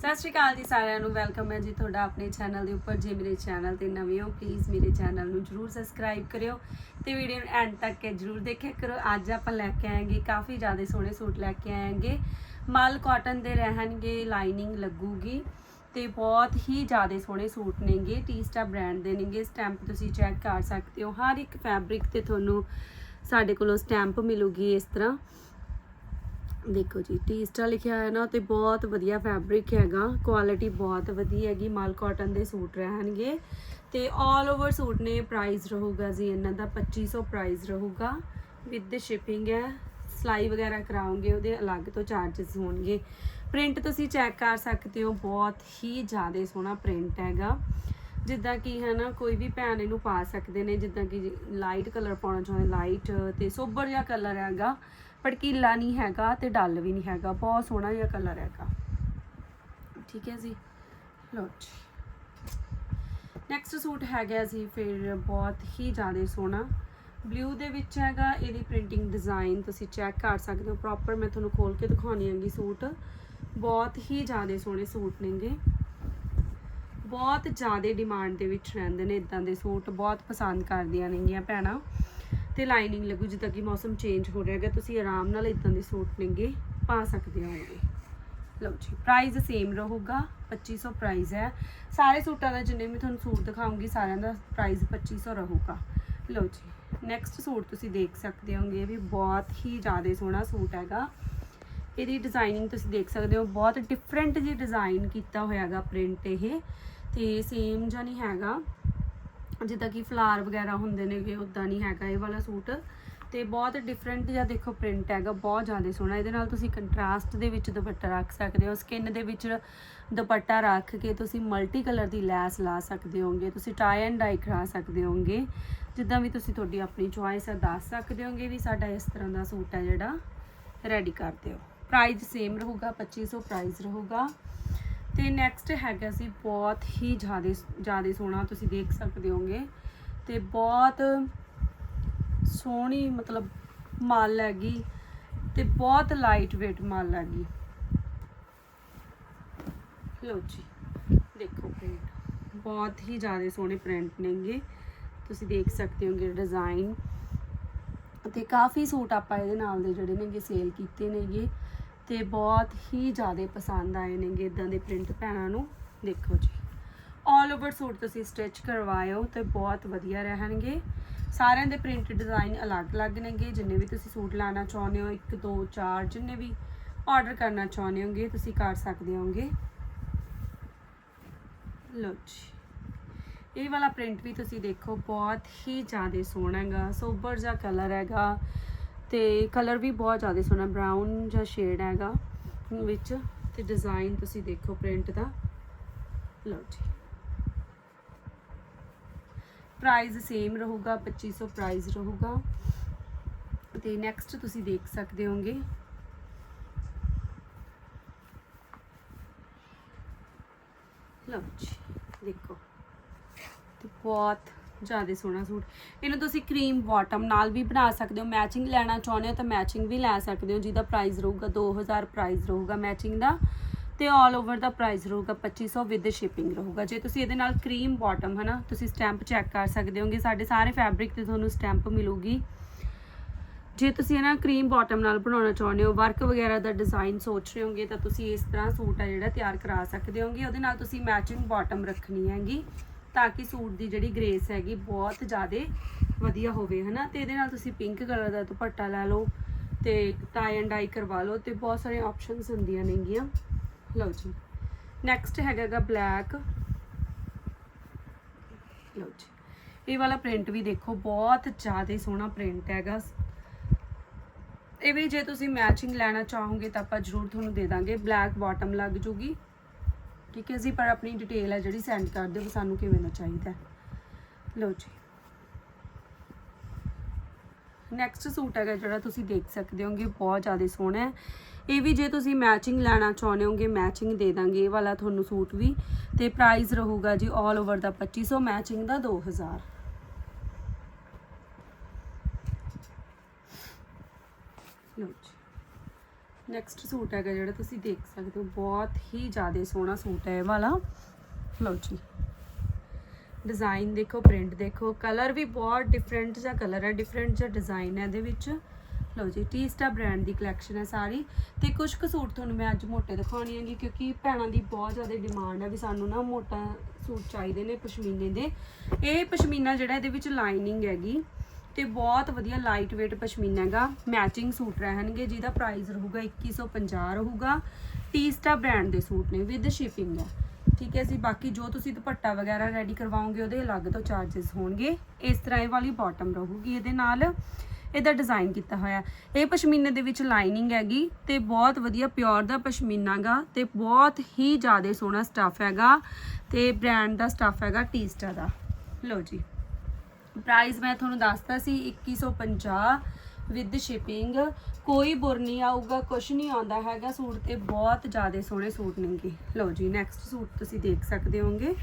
ਸਤਿ ਸ਼੍ਰੀ ਅਕਾਲ ਜੀ ਸਾਰਿਆਂ ਨੂੰ ਵੈਲਕਮ ਹੈ ਜੀ ਤੁਹਾਡਾ ਆਪਣੇ ਚੈਨਲ ਦੇ ਉੱਪਰ, ਜੇ ਮੇਰੇ ਚੈਨਲ ਤੇ ਨਵੇਂ ਹੋ ਪਲੀਜ਼ ਮੇਰੇ ਚੈਨਲ ਨੂੰ ਜਰੂਰ ਸਬਸਕ੍ਰਾਈਬ ਕਰਿਓ ਤੇ ਵੀਡੀਓ ਨੂੰ ਐਂਡ ਤੱਕ ਜਰੂਰ ਦੇਖਿਆ ਕਰੋ। ਅੱਜ ਆਪਾਂ ਲੈ ਕੇ ਆਏਗੇ, ਕਾਫੀ ਜ਼ਿਆਦਾ ਸੋਹਣੇ ਸੂਟ ਲੈ ਕੇ ਆਏਗੇ। ਮਲ ਕਾਟਨ ਦੇ ਰਹਿਣਗੇ ਲਾਈਨਿੰਗ ਲੱਗੂਗੀ ਤੇ ਬਹੁਤ ਹੀ ਜ਼ਿਆਦਾ ਸੋਹਣੇ ਸੂਟ ਨੇਗੇ ਟੀਸਟਾ ਬ੍ਰਾਂਡ ਦੇ ਨੇਗੇ। ਸਟੈਂਪ ਤੁਸੀਂ ਚੈੱਕ ਕਰ ਸਕਦੇ ਹੋ। ਹਰ ਇੱਕ ਫੈਬਰਿਕ ਤੇ ਤੁਹਾਨੂੰ ਸਾਡੇ ਕੋਲੋਂ ਸਟੈਂਪ ਮਿਲੂਗੀ ਇਸ ਤਰ੍ਹਾਂ। ਦੇਖੋ ਜੀ ਟੀਸਟਾ ਲਿਖਿਆ ਹੋਇਆ ਨਾ ਤੇ ਬਹੁਤ ਵਧੀਆ ਫੈਬਰਿਕ ਹੈਗਾ। ਕੁਆਲਿਟੀ ਬਹੁਤ ਵਧੀਆ ਹੈਗੀ, ਮਾਲ ਕਾਟਨ ਦੇ ਸੂਟ ਰਹਿਣਗੇ। ਤੇ 올 ਓਵਰ ਸੂਟ ਨੇ ਪ੍ਰਾਈਸ ਰਹੂਗਾ ਜੀ, ਇਹਨਾਂ ਦਾ 2500 ਪ੍ਰਾਈਸ ਰਹੂਗਾ। ਵਿਦ ਦ ਸ਼ਿਪਿੰਗ ਹੈ, ਸਲਾਈ ਵਗੈਰਾ ਕਰਾਉਂਗੇ ਉਹਦੇ ਅਲੱਗ ਤੋਂ ਚਾਰजेस ਹੋਣਗੇ। ਪ੍ਰਿੰਟ ਤੁਸੀਂ ਚੈੱਕ ਕਰ ਸਕਦੇ ਹੋ, ਬਹੁਤ ਹੀ ਜ਼ਿਆਦਾ ਸੋਹਣਾ ਪ੍ਰਿੰਟ ਹੈਗਾ। ਜਿੱਦਾਂ ਕਿ ਹੈ ਨਾ, ਕੋਈ ਵੀ ਭੈਣ ਇਹਨੂੰ ਪਾ ਸਕਦੇ ਨੇ, ਜਿੱਦਾਂ ਕਿ ਲਾਈਟ ਕਲਰ ਪਾਉਣਾ ਚਾਹੁੰਦੇ ਲਾਈਟ ਤੇ ਸੋਬਰ ਜਿਹਾ ਕਲਰ ਹੈਗਾ। ਭੜਕੀਲਾ ਨਹੀਂ ਹੈਗਾ ਤੇ ਡੱਲ ਵੀ ਨਹੀਂ ਹੈਗਾ, ਬਹੁਤ ਸੋਹਣਾ ਜਿਹਾ ਕਲਰ ਹੈਗਾ। ਠੀਕ ਹੈ ਜੀ। ਲਓ ਜੀ। ਨੈਕਸਟ ਸੂਟ ਹੈਗਾ ਜੀ, ਫਿਰ ਬਹੁਤ ਹੀ ਜ਼ਿਆਦਾ ਸੋਹਣਾ। ਬਲੂ ਦੇ ਵਿੱਚ ਹੈਗਾ, ਇਹਦੀ ਪ੍ਰਿੰਟਿੰਗ ਡਿਜ਼ਾਈਨ ਤੁਸੀਂ ਚੈੱਕ ਕਰ ਸਕਦੇ ਹੋ ਪ੍ਰੋਪਰ ਮੈਂ ਤੁਹਾਨੂੰ ਖੋਲ ਕੇ ਦਿਖਾਉਣੀ ਹੈਗੀ ਸੂਟ। ਬਹੁਤ ਹੀ ਜ਼ਿਆਦਾ ਸੋਹਣੇ ਸੂਟ ਨੇਗੇ। ਬਹੁਤ ਜ਼ਿਆਦਾ ਡਿਮਾਂਡ ਦੇ ਵਿੱਚ ਰਹਿੰਦੇ ਨੇ ਇਦਾਂ ਦੇ ਸੂਟ, ਬਹੁਤ ਪਸੰਦ ਕਰਦੀਆਂ ਨੇਗੀਆਂ ਭੈਣਾਂ। ਤੇ ਲਾਈਨਿੰਗ ਲੱਗੂ ਜਿੱਦਾਂ ਕਿ ਮੌਸਮ ਚੇਂਜ ਹੋ ਰਿਹਾ ਹੈਗਾ, ਤੁਸੀਂ ਆਰਾਮ ਨਾਲ ਇਦਾਂ ਦੇ ਸੂਟ ਨੇਗੇ ਪਾ ਸਕਦੇ ਹੋਗੇ ਲਓ ਜੀ ਪ੍ਰਾਈਸ ਸੇਮ ਰਹੂਗਾ 2500 ਪ੍ਰਾਈਸ ਹੈ। ਸਾਰੇ ਸੂਟਾਂ ਦਾ ਜਿੰਨੇ ਵੀ ਤੁਹਾਨੂੰ ਸੂਟ ਦਿਖਾਉਂਗੀ, ਸਾਰਿਆਂ ਦਾ ਪ੍ਰਾਈਸ 2500 ਰਹੂਗਾ। ਲਓ ਜੀ ਨੈਕਸਟ ਸੂਟ ਤੁਸੀਂ ਦੇਖ ਸਕਦੇ ਹੋਗੇ ਵੀ ਬਹੁਤ ਹੀ ਜ਼ਿਆਦਾ ਸੋਹਣਾ ਸੂਟ ਹੈਗਾ। ਇਹਦੀ ਡਿਜ਼ਾਈਨਿੰਗ ਤੁਸੀਂ ਦੇਖ ਸਕਦੇ ਹੋ, ਬਹੁਤ ਡਿਫਰੈਂਟ ਜੀ ਡਿਜ਼ਾਈਨ ਕੀਤਾ ਹੋਇਆ ਹੈਗਾ ਪ੍ਰਿੰਟ ਇਹ, ਤੇ ਸੇਮ ਜਾਂ ਨਹੀਂ ਹੈਗਾ। ਜਿੱਦਾਂ ਕਿ ਫਲਾਰ ਵਗੈਰਾ ਹੁੰਦੇ ਨੇਗੇ ਉਦਾਂ ਨਹੀਂ ਹੈਗਾ ਇਹ ਵਾਲਾ ਸੂਟ। ਤੇ ਬਹੁਤ ਡਿਫਰੈਂਟ ਜਿਹਾ ਦੇਖੋ ਪ੍ਰਿੰਟ ਹੈਗਾ, ਬਹੁਤ ਜ਼ਿਆਦਾ ਸੋਹਣਾ। ਇਹਦੇ ਨਾਲ ਤੁਸੀਂ ਕੰਟਰਾਸਟ ਦੇ ਵਿੱਚ ਦੁਪੱਟਾ ਰੱਖ ਸਕਦੇ ਹੋ ਸਕਿਨ ਦੇ ਵਿੱਚ ਦੁਪੱਟਾ ਰੱਖ ਕੇ ਤੁਸੀਂ ਮਲਟੀ ਕਲਰ ਦੀ ਲੈਸ ਲਾ ਸਕਦੇ ਹੋਗੇ ਤੁਸੀਂ ਟਾਈ ਐਂਡ ਡਾਈ ਕਰਾ ਸਕਦੇ ਹੋਗੇ ਜਿੱਦਾਂ ਵੀ ਤੁਸੀਂ ਤੁਹਾਡੀ ਆਪਣੀ ਚੁਆਇਸ ਹੈ ਦੱਸ ਸਕਦੇ ਹੋਗੇ ਵੀ ਸਾਡਾ ਇਸ ਤਰ੍ਹਾਂ ਦਾ ਸੂਟ ਹੈ ਜਿਹੜਾ ਰੈਡੀ ਕਰ ਦਿਓ। ਪ੍ਰਾਈਸ ਸੇਮ ਰਹੂਗਾ 2500 ਪ੍ਰਾਈਸ ਰਹੂਗਾ। ਤੇ ਨੈਕਸਟ ਹੈਗਾ ਸੀ ਬਹੁਤ ਹੀ ਜ਼ਿਆਦਾ ਜ਼ਿਆਦਾ ਸੋਹਣਾ, ਤੁਸੀਂ ਦੇਖ ਸਕਦੇ ਹੋਗੇ ਤੇ ਬਹੁਤ ਸੋਹਣੀ ਮਤਲਬ ਮਾਲ ਹੈਗੀ ਤੇ ਬਹੁਤ ਲਾਈਟ weight ਮਾਲ ਹੈਗੀ। ਲਓ ਜੀ, ਦੇਖੋ ਪ੍ਰਿੰਟ ਬਹੁਤ ਹੀ ਜ਼ਿਆਦਾ ਸੋਹਣੇ ਪ੍ਰਿੰਟ ਨੇਗੇ। ਤੁਸੀਂ ਦੇਖ ਸਕਦੇ ਹੋਗੇ ਡਿਜ਼ਾਈਨ ਤੇ ਕਾਫੀ ਸੂਟ ਆਪਾਂ ਇਹਦੇ ਨਾਲ ਦੇ ਜਿਹੜੇ ਨੇਗੇ ਸੇਲ ਕੀਤੇ ਨੇਗੇ। ਤੇ ਬਹੁਤ ਹੀ ਜ਼ਿਆਦਾ ਪਸੰਦ ਆਏ ਨੇਗੇ ਇਦਾਂ ਦੇ ਪ੍ਰਿੰਟ ਭੈਣਾਂ ਨੂੰ। ਦੇਖੋ ਜੀ। ਆਲ ਓਵਰ ਸੂਟ ਤੁਸੀਂ ਸਟਿਚ ਕਰਵਾਇਓ ਤੇ ਬਹੁਤ ਵਧੀਆ ਰਹਿਣਗੇ। ਸਾਰਿਆਂ ਦੇ ਪ੍ਰਿੰਟ ਡਿਜ਼ਾਈਨ ਅਲੱਗ-ਅਲੱਗ ਨੇਗੇ। ਜਿੰਨੇ ਵੀ ਤੁਸੀਂ ਸੂਟ ਲਾਣਾ ਚਾਹੁੰਦੇ ਹੋ 1 2 4 ਜਿੰਨੇ ਵੀ ਆਰਡਰ ਕਰਨਾ ਚਾਹੁੰਦੇ ਹੋਗੇ, ਤੁਸੀਂ ਕਰ ਸਕਦੇ ਹੋਗੇ। ਲਓ ਜੀ। ਇਹ ਵਾਲਾ ਪ੍ਰਿੰਟ ਵੀ ਤੁਸੀਂ ਦੇਖੋ, ਬਹੁਤ ਹੀ ਜ਼ਿਆਦਾ ਸੋਹਣਾ ਹੈਗਾ। ਸੋਬਰ ਜਿਹਾ ਕਲਰ ਹੈਗਾ। ਤੇ ਕਲਰ ਵੀ ਬਹੁਤ ਜ਼ਿਆਦਾ ਸੋਹਣਾ ਬ੍ਰਾਊਨ ਜਿਹਾ ਸ਼ੇਡ ਹੈਗਾ ਵਿੱਚ ਤੇ ਡਿਜ਼ਾਈਨ ਤੁਸੀਂ ਦੇਖੋ ਪ੍ਰਿੰਟ ਦਾ। ਲਓ ਜੀ। ਪ੍ਰਾਈਸ ਸੇਮ ਰਹੂਗਾ 2500 ਪ੍ਰਾਈਸ ਰਹੂਗਾ। ਤੇ ਨੈਕਸਟ ਤੁਸੀਂ ਦੇਖ ਸਕਦੇ ਹੋਗੇ। ਲਓ ਜੀ, ਦੇਖੋ। ਤੇ ਬਹੁਤ ਜ਼ਿਆਦਾ ਸੋਹਣਾ ਸੂਟ। ਇਹਨੂੰ ਤੁਸੀਂ ਕਰੀਮ ਬਾਟਮ ਨਾਲ ਵੀ ਬਣਾ ਸਕਦੇ ਹੋ। ਮੈਚਿੰਗ ਲੈਣਾ ਚਾਹੁੰਦੇ ਹੋ ਤਾਂ ਮੈਚਿੰਗ ਵੀ ਲੈ ਸਕਦੇ ਹੋ। ਜਿਹਦਾ ਪ੍ਰਾਈਸ ਰਹੂਗਾ 2000 ਪ੍ਰਾਈਸ ਰਹੂਗਾ ਮੈਚਿੰਗ ਦਾ। ਤੇ ਆਲ ਓਵਰ ਦਾ ਪ੍ਰਾਈਸ ਰਹੂਗਾ 2500 ਵਿਦ ਸ਼ਿਪਿੰਗ ਰਹੂਗਾ। ਜੇ ਤੁਸੀਂ ਇਹਦੇ ਨਾਲ ਕਰੀਮ ਬਾਟਮ ਹਨਾ, ਤੁਸੀਂ ਸਟੈਂਪ ਚੈੱਕ ਕਰ ਸਕਦੇ ਹੋਗੇ। ਸਾਡੇ ਸਾਰੇ ਫੈਬਰਿਕ ਤੇ ਤੁਹਾਨੂੰ ਸਟੈਂਪ ਮਿਲੂਗੀ। ਜੇ ਤੁਸੀਂ ਇਹਨਾਂ ਕਰੀਮ ਬਾਟਮ ਨਾਲ ਬਣਾਉਣਾ ਚਾਹੁੰਦੇ ਹੋ ਵਰਕ ਵਗੈਰਾ ਦਾ ਡਿਜ਼ਾਈਨ ਸੋਚ ਰਹੇ ਹੋਗੇ, ਤਾਂ ਤੁਸੀਂ ਇਸ ਤਰ੍ਹਾਂ ਸੂਟ ਆ ਜਿਹੜਾ ਤਿਆਰ ਕਰਾ ਸਕਦੇ ਹੋਗੇ। ਉਹਦੇ ਨਾਲ ਤੁਸੀਂ ਮੈਚਿੰਗ ਬਾਟਮ ਰੱਖਣੀ ਹੈਗੀ। ਤਾਂ ਕਿ ਸੂਟ ਦੀ ਜਿਹੜੀ ਗ੍ਰੇਸ ਹੈਗੀ ਬਹੁਤ ਜ਼ਿਆਦਾ ਵਧੀਆ ਹੋਵੇ, ਹਨਾ? ਤੇ ਇਹਦੇ ਨਾਲ ਤੁਸੀਂ ਪਿੰਕ ਕਲਰ ਦਾ ਦੁਪੱਟਾ ਲੈ ਲਓ ਤੇ ਟਾਈ ਐਂਡ ਡਾਈ ਕਰਵਾ ਲਓ ਤੇ ਬਹੁਤ ਸਾਰੇ ਆਪਸ਼ਨਸ ਹੁੰਦੀਆਂ ਨੇਗੀਆਂ। ਲਓ ਜੀ। ਨੈਕਸਟ ਹੈਗਾਗਾ ਬਲੈਕ ਲਓ ਜੀ। ਇਹ ਵਾਲਾ ਪ੍ਰਿੰਟ ਵੀ ਦੇਖੋ, ਬਹੁਤ ਜ਼ਿਆਦਾ ਸੋਹਣਾ ਪ੍ਰਿੰਟ ਹੈਗਾ। ਇਹ ਵੀ ਜੇ ਤੁਸੀਂ ਮੈਚਿੰਗ ਲੈਣਾ ਚਾਹੋਗੇ ਤਾਂ ਆਪਾਂ ਜ਼ਰੂਰ ਤੁਹਾਨੂੰ ਦੇ ਦਾਂਗੇ। ਬਲੈਕ ਬਾਟਮ ਲੱਗ ਜੂਗੀ। ਠੀਕ ਹੈ ਜੀ, ਪਰ ਆਪਣੀ ਡਿਟੇਲ ਹੈ ਜਿਹੜੀ ਸੈਂਡ ਕਰ ਦਿਓ, ਵੀ ਸਾਨੂੰ ਕਿਵੇਂ ਦਾ ਚਾਹੀਦਾ ਲਓ ਜੀ। ਨੈਕਸਟ ਸੂਟ ਹੈਗਾ ਜਿਹੜਾ ਤੁਸੀਂ ਦੇਖ ਸਕਦੇ ਹੋਗੇ, ਬਹੁਤ ਜ਼ਿਆਦਾ ਸੋਹਣਾ ਹੈ। ਇਹ ਵੀ ਜੇ ਤੁਸੀਂ ਮੈਚਿੰਗ ਲੈਣਾ ਚਾਹੁੰਦੇ ਹੋਗੇ ਮੈਚਿੰਗ ਦੇ ਦਾਂਗੇ, ਇਹ ਵਾਲਾ ਤੁਹਾਨੂੰ ਸੂਟ ਵੀ। ਤੇ ਪ੍ਰਾਈਸ ਰਹੂਗਾ ਜੀ 올 ਓਵਰ ਦਾ 2500 ਮੈਚਿੰਗ ਦਾ 2000 ਲਓ ਜੀ। ਨੈਕਸਟ ਸੂਟ ਹੈਗਾ ਜਿਹੜਾ ਤੁਸੀਂ ਦੇਖ ਸਕਦੇ ਹੋ। ਬਹੁਤ ਹੀ ਜ਼ਿਆਦਾ ਸੋਹਣਾ ਸੂਟ ਹੈ ਇਹ ਵਾਲਾ। ਲਓ ਜੀ। ਡਿਜ਼ਾਈਨ ਦੇਖੋ ਪ੍ਰਿੰਟ ਦੇਖੋ। ਕਲਰ ਵੀ ਬਹੁਤ ਡਿਫਰੈਂਟ ਜਿਹਾ ਕਲਰ ਹੈ ਡਿਫਰੈਂਟ ਜਿਹਾ ਡਿਜ਼ਾਈਨ ਹੈ ਇਹਦੇ ਵਿੱਚ। ਲਓ ਜੀ ਟੀਸਟਾ ਬ੍ਰਾਂਡ ਦੀ ਕਲੈਕਸ਼ਨ ਹੈ ਸਾਰੀ। ਤੇ ਕੁਝ ਕੁ ਸੂਟ ਤੁਹਾਨੂੰ ਮੈਂ ਅੱਜ ਮੋਟੇ ਦਿਖਾਉਣੀ ਹੈਗੀ, ਕਿਉਂਕਿ ਭੈਣਾਂ ਦੀ ਬਹੁਤ ਜ਼ਿਆਦਾ ਡਿਮਾਂਡ ਹੈ ਵੀ ਸਾਨੂੰ ਨਾ ਮੋਟਾ ਸੂਟ ਚਾਹੀਦੇ ਨੇ ਪਸ਼ਮੀਨੇ ਦੇ। ਇਹ ਪਸ਼ਮੀਨਾ ਜਿਹੜਾ ਇਹਦੇ ਵਿੱਚ ਲਾਈਨਿੰਗ ਹੈਗੀ। ਤੇ ਬਹੁਤ ਵਧੀਆ ਲਾਈਟ weight ਪਸ਼ਮੀਨਾ ਹੈਗਾ। ਮੈਚਿੰਗ ਸੂਟ ਰਹਿਣਗੇ, ਜਿਹਦਾ ਪ੍ਰਾਈਸ ਰਹੂਗਾ 2150 ਰਹੂਗਾ। ਟੀ ਸਟਾ ਬ੍ਰਾਂਡ ਦੇ ਸੂਟ ਨੇ ਵਿਦ ਸ਼ਿਪਿੰਗ ਹੈ। ਠੀਕ ਹੈ ਜੀ, ਬਾਕੀ ਜੋ ਤੁਸੀਂ ਦੁਪੱਟਾ ਵਗੈਰਾ ਰੈਡੀ ਕਰਵਾਓਗੇ, ਉਹਦੇ ਅਲੱਗ ਤੋਂ ਚਾਰजेस ਹੋਣਗੇ। ਇਸ ਤਰ੍ਹਾਂ ਇਹ ਵਾਲੀ ਬਾਟਮ ਰਹੂਗੀ, ਇਹਦੇ ਨਾਲ ਇਹਦਾ ਡਿਜ਼ਾਈਨ ਕੀਤਾ ਹੋਇਆ ਇਹ ਪਸ਼ਮੀਨੇ ਦੇ ਵਿੱਚ ਲਾਈਨਿੰਗ ਹੈਗੀ ਤੇ ਬਹੁਤ ਵਧੀਆ ਪਿਓਰ ਦਾ ਪਸ਼ਮੀਨਾ ਗਾ ਤੇ ਬਹੁਤ ਹੀ ਜ਼ਿਆਦਾ ਸੋਹਣਾ ਸਟੱਫ ਹੈਗਾ ਤੇ ਬ੍ਰਾਂਡ ਦਾ ਸਟੱਫ ਹੈਗਾ ਟੀਸਟਾ ਦਾ। ਲਓ ਜੀ। ਪ੍ਰਾਈਸ ਮੈਂ ਤੁਹਾਨੂੰ ਦੱਸਤਾ ਸੀ 2150 ਵਿਦ ਸ਼ਿਪਿੰਗ ਕੋਈ ਬੁਰ ਨਹੀਂ ਆਊਗਾ ਕੁਝ ਨਹੀਂ ਆਉਂਦਾ ਹੈਗਾ ਸੂਟ ਤੇ, ਬਹੁਤ ਜ਼ਿਆਦਾ ਸੋਹਣੇ ਸੂਟ ਨੇਗੇ। ਲਓ ਜੀ ਨੈਕਸਟ ਸੂਟ ਤੁਸੀਂ ਦੇਖ ਸਕਦੇ ਹੋਗੇ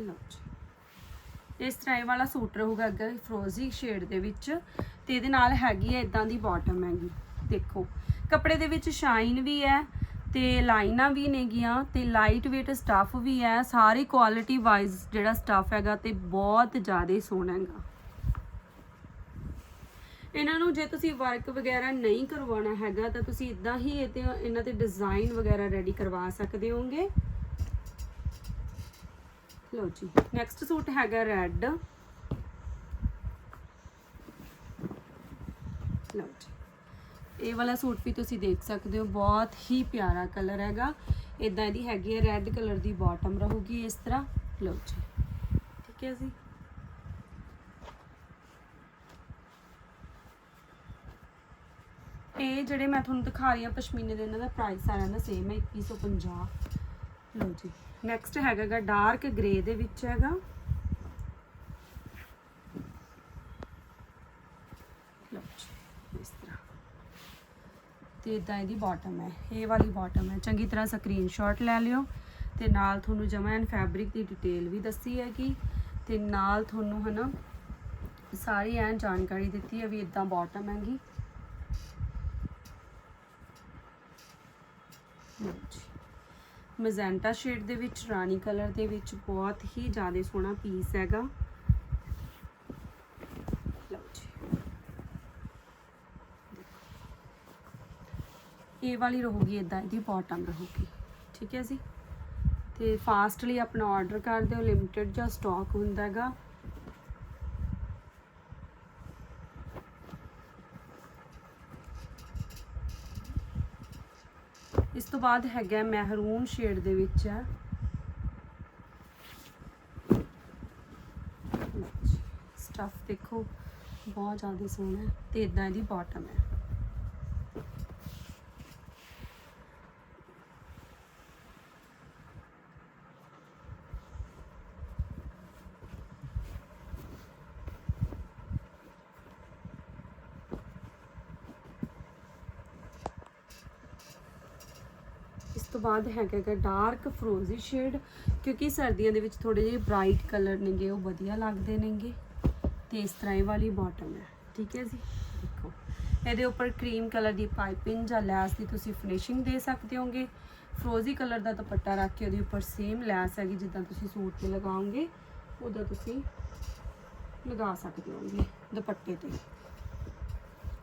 ਲਓ ਜੀ। ਇਸ ਤਰ੍ਹਾਂ ਵਾਲਾ ਸੂਟ ਰਹੂਗਾ ਅੱਗੇ ਫਰੋਜ਼ੀ ਸ਼ੇਡ ਦੇ ਵਿੱਚ ਤੇ ਇਹਦੇ ਨਾਲ ਹੈਗੀ ਹੈ ਇਦਾਂ ਦੀ ਬਾਟਮ ਹੈਗੀ। ਦੇਖੋ, ਕੱਪੜੇ ਦੇ ਵਿੱਚ ਸ਼ਾਈਨ ਵੀ ਹੈ ਤੇ ਲਾਈਨਾਂ ਵੀ ਨੇਗੀਆਂ ਤੇ ਲਾਈਟ weight ਸਟੱਫ ਵੀ ਹੈ ਸਾਰੀ ਕੁਆਲਿਟੀ ਵਾਈਜ਼ ਜਿਹੜਾ ਸਟੱਫ ਹੈਗਾ ਤੇ ਬਹੁਤ ਜ਼ਿਆਦਾ ਸੋਹਣਾ ਹੈਗਾ। ਇਹਨਾਂ ਨੂੰ ਜੇ ਤੁਸੀਂ ਵਰਕ ਵਗੈਰਾ ਨਹੀਂ ਕਰਵਾਉਣਾ ਹੈਗਾ, ਤਾਂ ਤੁਸੀਂ ਇਦਾਂ ਹੀ ਇਹ ਤੇ ਇਹਨਾਂ ਤੇ ਡਿਜ਼ਾਈਨ ਵਗੈਰਾ ਰੈਡੀ ਕਰਵਾ ਸਕਦੇ ਹੋਗੇ। ਲਓ ਜੀ ਨੈਕਸਟ ਸੂਟ ਹੈਗਾ ਰੈੱਡ ਲਓ ਜੀ। ਇਹ ਵਾਲਾ ਸੂਟ ਵੀ ਤੁਸੀਂ ਦੇਖ ਸਕਦੇ ਹੋ, ਬਹੁਤ ਹੀ ਪਿਆਰਾ ਕਲਰ ਹੈਗਾ। ਇਦਾਂ ਇਹਦੀ ਹੈਗੀ ਹੈ ਰੈੱਡ ਕਲਰ ਦੀ ਬਾਟਮ ਰਹੂਗੀ ਇਸ ਤਰ੍ਹਾਂ। ਲਓ ਜੀ, ਠੀਕ ਹੈ ਜੀ। ਇਹ ਜਿਹੜੇ ਮੈਂ ਤੁਹਾਨੂੰ ਦਿਖਾ ਰਹੀ ਹਾਂ ਪਸ਼ਮੀਨੇ ਦੇ, ਇਹਨਾਂ ਦਾ ਪ੍ਰਾਈਸ ਸਾਰਿਆਂ ਦਾ ਸੇਮ ਹੈ 2150 ਲਓ ਜੀ ਨੈਕਸਟ ਹੈਗਾਗਾ ਡਾਰਕ ਗ੍ਰੇ ਦੇ ਵਿੱਚ ਹੈਗਾ ਲਓ ਜੀ ਇਸ ਤਰ੍ਹਾਂ ਤੇ ਇਦਾਂ ਇਹਦੀ ਬਾਟਮ ਹੈ। ਇਹ ਵਾਲੀ ਬਾਟਮ ਹੈ। ਚੰਗੀ ਤਰ੍ਹਾਂ ਸਕਰੀਨਸ਼ਾਟ ਲੈ ਲਿਓ ਤੇ ਨਾਲ ਤੁਹਾਨੂੰ ਜਮਾ ਐਨ ਫੈਬਰਿਕ ਦੀ ਡਿਟੇਲ ਵੀ ਦੱਸੀ ਹੈ ਕਿ ਤੇ ਨਾਲ ਤੁਹਾਨੂੰ ਹਨਾ ਸਾਰੀ ਐਨ ਜਾਣਕਾਰੀ ਦਿੱਤੀ ਹੈ ਵੀ ਇਦਾਂ ਬਾਟਮ ਹੈਗੀ। ਮਜ਼ੈਂਟਾ ਸ਼ੇਡ ਦੇ ਵਿੱਚ ਰਾਣੀ ਕਲਰ ਦੇ ਵਿੱਚ ਬਹੁਤ ਹੀ ਜ਼ਿਆਦਾ ਸੋਹਣਾ ਪੀਸ ਹੈਗਾ ਲਓ ਜੀ ਇਹ ਵਾਲੀ ਰਹੂਗੀ ਇਦਾਂ ਇਹਦੀ ਬਾਟਮ ਰਹੂਗੀ। ਠੀਕ ਹੈ ਜੀ? ਤੇ ਫਾਸਟਲੀ ਆਪਣਾ ਆਰਡਰ ਕਰ ਦਿਓ। ਲਿਮਿਟਡ ਜਾਂ ਸਟਾਕ ਹੁੰਦਾ ਹੈਗਾ। ਇਸ ਤੋਂ ਬਾਅਦ ਹੈਗਾ ਮਹਿਰੂਨ ਸ਼ੇਡ ਦੇ ਵਿੱਚ। ਹੈ ਸਟਫ ਦੇਖੋ, ਬਹੁਤ ਜ਼ਿਆਦਾ ਸੋਹਣਾ ਹੈ ਤੇ ਇਦਾਂ ਇਹਦੀ ਬਾਟਮ ਹੈ। ਤੋਂ ਬਾਅਦ ਹੈਗਾ ਡਾਰਕ ਫਰੋਜ਼ੀ ਸ਼ੇਡ ਕਿਉਂਕਿ ਸਰਦੀਆਂ ਦੇ ਵਿੱਚ ਥੋੜੇ ਜਿਹੇ ਬ੍ਰਾਈਟ ਕਲਰ ਨੇਗੇ, ਉਹ ਵਧੀਆ ਲੱਗਦੇ ਨੇਗੇ। ਤੇ ਇਸ ਤਰ੍ਹਾਂ ਇਹ ਵਾਲੀ ਬਾਟਮ ਹੈ। ਠੀਕ ਹੈ ਜੀ? ਦੇਖੋ, ਇਹਦੇ ਉੱਪਰ ਕਰੀਮ ਕਲਰ ਦੀ ਪਾਈਪਿੰਗ ਜਾਂ ਲੈਸ ਦੀ ਤੁਸੀਂ ਫਿਨਿਸ਼ਿੰਗ ਦੇ ਸਕਦੇ ਹੋਗੇ। ਫਰੋਜ਼ੀ ਕਲਰ ਦਾ ਦੁਪੱਟਾ ਰੱਖ ਕੇ ਉਹਦੇ ਉੱਪਰ ਸੇਮ ਲੈਸ ਹੈਗੀ, ਜਿੱਦਾਂ ਤੁਸੀਂ ਸੂਟ ਤੇ ਲਗਾਓਗੇ, ਉਹਦਾ ਤੁਸੀਂ ਲਗਾ ਸਕਦੇ ਹੋਗੇ ਦੁਪੱਟੇ ਤੇ।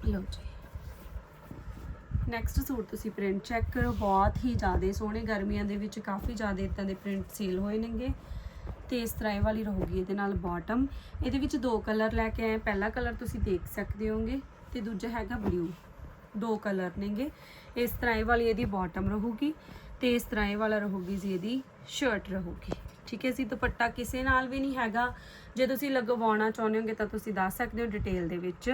ਲਓ ਜੀ। ਨੈਕਸਟ ਸੂਟ ਤੁਸੀਂ ਪ੍ਰਿੰਟ ਚੈੱਕ ਕਰੋ। ਬਹੁਤ ਹੀ ਜ਼ਿਆਦਾ ਸੋਹਣੇ, ਗਰਮੀਆਂ ਦੇ ਵਿੱਚ ਕਾਫੀ ਜ਼ਿਆਦਾ ਇਦਾਂ ਦੇ ਪ੍ਰਿੰਟ ਸੇਲ ਹੋਏ ਨੇਗੇ। ਤੇ ਇਸ ਤਰ੍ਹਾਂ ਵਾਲੀ ਰਹੂਗੀ ਇਹਦੇ ਨਾਲ ਬਾਟਮ ਇਹਦੇ ਵਿੱਚ ਦੋ ਕਲਰ ਲੈ ਕੇ ਆਏ। ਪਹਿਲਾ ਕਲਰ ਤੁਸੀਂ ਦੇਖ ਸਕਦੇ ਹੋਗੇ ਤੇ ਦੂਜਾ ਹੈਗਾ ਬਲੂ ਦੋ ਕਲਰ ਨੇਗੇ। ਇਸ ਤਰ੍ਹਾਂ ਵਾਲੀ ਇਹਦੀ ਬਾਟਮ ਰਹੂਗੀ ਤੇ ਇਸ ਤਰ੍ਹਾਂ ਵਾਲਾ ਰਹੂਗੀ ਜੀ ਇਹਦੀ ਸ਼ਰਟ ਰਹੂਗੀ। ਠੀਕ ਹੈ ਜੀ, ਦੁਪੱਟਾ ਕਿਸੇ ਨਾਲ ਵੀ ਨਹੀਂ ਹੈਗਾ। ਜੇ ਤੁਸੀਂ ਲਗਵਾਉਣਾ ਚਾਹੁੰਦੇ ਹੋਗੇ ਤਾਂ ਤੁਸੀਂ ਦੱਸ ਸਕਦੇ ਹੋ ਡਿਟੇਲ ਦੇ ਵਿੱਚ।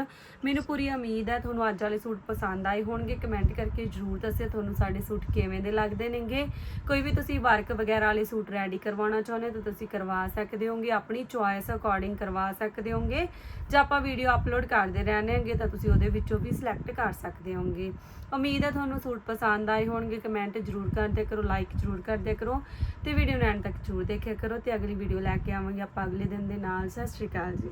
ਮੈਨੂੰ ਪੂਰੀ ਉਮੀਦ ਹੈ ਤੁਹਾਨੂੰ ਅੱਜ ਵਾਲੇ ਸੂਟ ਪਸੰਦ ਆਏ ਹੋਣਗੇ। ਕਮੈਂਟ ਕਰਕੇ ਜਰੂਰ ਦੱਸਿਓ ਤੁਹਾਨੂੰ ਸਾਡੇ ਸੂਟ ਕਿਵੇਂ ਦੇ ਲੱਗਦੇ ਨੇਗੇ। ਕੋਈ ਵੀ ਤੁਸੀਂ ਵਰਕ ਵਗੈਰਾ ਵਾਲੇ ਸੂਟ ਰੈਡੀ ਕਰਵਾਉਣਾ ਚਾਹੁੰਦੇ ਹੋ ਤਾਂ ਤੁਸੀਂ ਕਰਵਾ ਸਕਦੇ ਹੋਗੇ, ਆਪਣੀ ਚੁਆਇਸ ਅਕੋਰਡਿੰਗ ਕਰਵਾ ਸਕਦੇ ਹੋਗੇ। ਜੇ ਆਪਾਂ ਵੀਡੀਓ ਅਪਲੋਡ ਕਰਦੇ ਰਹਿੰਦੇ ਹਾਂਗੇ ਤਾਂ ਤੁਸੀਂ ਉਹਦੇ ਵਿੱਚੋਂ ਵੀ ਸਿਲੈਕਟ ਕਰ ਸਕਦੇ ਹੋਗੇ। ਉਮੀਦ ਹੈ ਤੁਹਾਨੂੰ ਸੂਟ ਪਸੰਦ ਆਏ ਹੋਣਗੇ। ਕਮੈਂਟ ਜਰੂਰ ਕਰਦੇ ਕਰੋ ਲਾਈਕ ਜਰੂਰ ਕਰਦੇ ਕਰੋ ਤੇ ਵੀਡੀਓ ਨੂੰ ਐਂਡ ਤੱਕ ਜਰੂਰ ਦੇਖਿਆ ਕਰੋ ਤੇ ਅਗਲੀ ਵੀਡੀਓ ਲੈ ਕੇ ਆਵਾਂਗੇ। ਆਪਾਂ ਅਗਲੇ ਦਿਨ ਦੇ ਨਾਲ, ਸਤਿ ਸ਼੍ਰੀ ਅਕਾਲ ਜੀ।